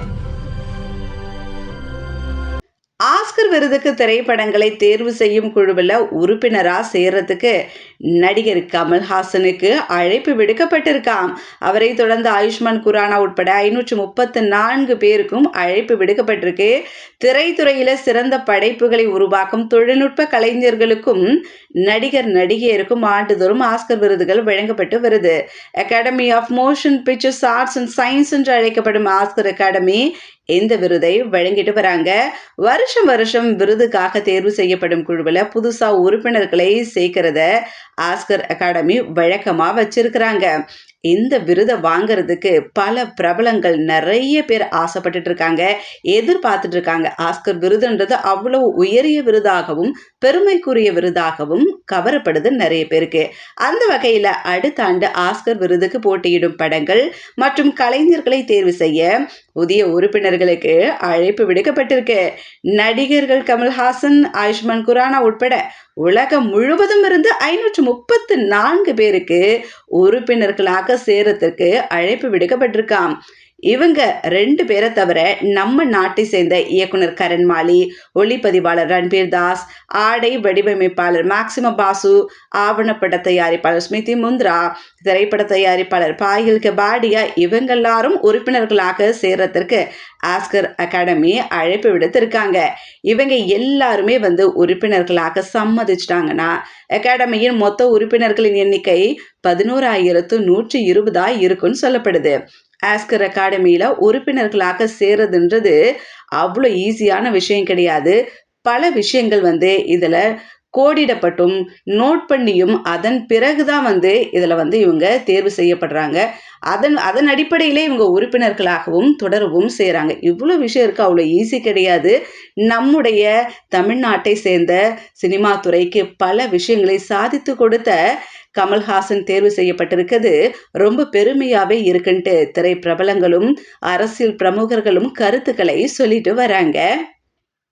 Thank you. Oscar விருதுக்கு திரைப்படங்களை தேர்வு செய்யும் குழுவில் உறுப்பினராக சேர்றதுக்கு நடிகர் கமல்ஹாசனுக்கு அழைப்பு விடுக்கப்பட்டிருக்காம். அவரை தொடர்ந்து ஆயுஷ்மான் குரானா உட்பட ஐநூற்று முப்பத்து நான்கு பேருக்கும் அழைப்பு விடுக்கப்பட்டிருக்கு. திரைத்துறையில் சிறந்த படைப்புகளை உருவாக்கும் தொழில்நுட்ப கலைஞர்களுக்கும் நடிகர் நடிகையருக்கும் ஆண்டுதோறும் ஆஸ்கர் விருதுகள் வழங்கப்பட்டு வருது. Academy of Motion Pictures Arts and Science என்று அழைக்கப்படும் ஆஸ்கர் அகாடமி இந்த விருதை வழங்கிட்டு வராங்க. வருஷம் வருஷம் விருதுக்காக தேர்வு செய்யப்படும் குழுவில் புதுசாக உறுப்பினர்களை சேர்க்கிறத ஆஸ்கர் அகாடமி வழக்கமாக வச்சிருக்கிறாங்க. இந்த விருதை வாங்குறதுக்கு பல பிரபலங்கள் நிறைய பேர் ஆசைப்பட்டுட்டு இருக்காங்க எதிர்பார்த்துட்டு இருக்காங்க ஆஸ்கர் விருதுன்றது அவ்வளவு உயரிய விருதாகவும் பெருமைக்குரிய விருதாகவும் கவரப்படுது நிறைய பேருக்கு. அந்த வகையில் அடுத்த ஆண்டு ஆஸ்கர் விருதுக்கு போட்டியிடும் படங்கள் மற்றும் கலைஞர்களை தேர்வு செய்ய புதிய உறுப்பினர்களுக்கு அழைப்பு விடுக்கப்பட்டிருக்கு. நடிகர்கள் கமல்ஹாசன் ஆயுஷ்மான் குரானா உட்பட உலகம் முழுவதும் இருந்து ஐநூற்று முப்பத்து நான்கு பேருக்கு உறுப்பினர்களாக சேரத்திற்கு அழைப்பு விடுக்கப்பட்டிருக்காம். இவங்க ரெண்டு பேரை தவிர நம்ம நாட்டை சேர்ந்த இயக்குனர் கரண் மாலி ஒளிப்பதிவாளர் ரன்பீர் தாஸ் ஆடை வடிவமைப்பாளர் மேக்சிம பாசு ஆவணப்பட தயாரிப்பாளர் ஸ்மிதி முந்த்ரா திரைப்பட தயாரிப்பாளர் பாயில் கபாடியா இவங்க எல்லாரும் உறுப்பினர்களாக சேர்றதற்கு ஆஸ்கர் அகாடமி அழைப்பு விடுத்திருக்காங்க. இவங்க எல்லாருமே வந்து உறுப்பினர்களாக சம்மதிச்சிட்டாங்கன்னா அகாடமியின் மொத்த உறுப்பினர்களின் எண்ணிக்கை பதினோராயிரத்து நூற்றி இருபதா இருக்குன்னு சொல்லப்படுது. ஆஸ்கர் அகாடமியில் உறுப்பினர்களாக சேருதுன்றது அவ்வளோ ஈஸியான விஷயம் கிடையாது. பல விஷயங்கள் வந்து இதில் கோடிடப்பட்டும் நோட் பண்ணியும் அதன் பிறகு தான் வந்து இதில் வந்து இவங்க தேர்வு செய்யப்படுறாங்க. அதன் அதன் அடிப்படையிலே இவங்க உறுப்பினர்களாகவும் தொடரவும் செய்கிறாங்க இவ்வளோ விஷயம் இருக்குது அவ்வளோ ஈஸி கிடையாது. நம்முடைய தமிழ்நாட்டை சேர்ந்த சினிமா துறைக்கு பல விஷயங்களை சாதித்து கொடுத்த கமல்ஹாசன் தேர்வு செய்யப்பட்டிருக்கிறது. ரொம்ப பெருமையாகவே இருக்குன்ட்டு திரைப்பிரபலங்களும் அரசியல் பிரமுகர்களும் கருத்துக்களை சொல்லிட்டு வராங்க.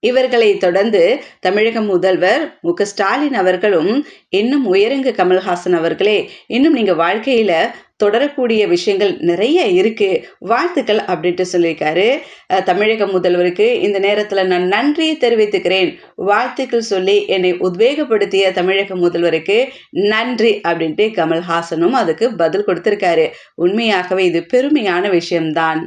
இவர்களை தொடர்ந்து தமிழக முதல்வர் மு ஸ்டாலின் அவர்களும் இன்னும் உயரங்க கமல்ஹாசன் அவர்களே இன்னும் நீங்க வாழ்க்கையில தொடரக்கூடிய விஷயங்கள் நிறைய இருக்கு. வாழ்த்துக்கள் அப்படின்ட்டு சொல்லியிருக்காரு. தமிழக முதல்வருக்கு இந்த நேரத்தில் நான் நன்றியை தெரிவித்துக்கிறேன். வாழ்த்துக்கள் சொல்லி என்னை உத்வேகப்படுத்திய தமிழக முதல்வருக்கு நன்றி அப்படின்ட்டு கமல்ஹாசனும் அதுக்கு பதில் கொடுத்திருக்காரு. உண்மையாகவே இது பெருமையான விஷயம்தான்.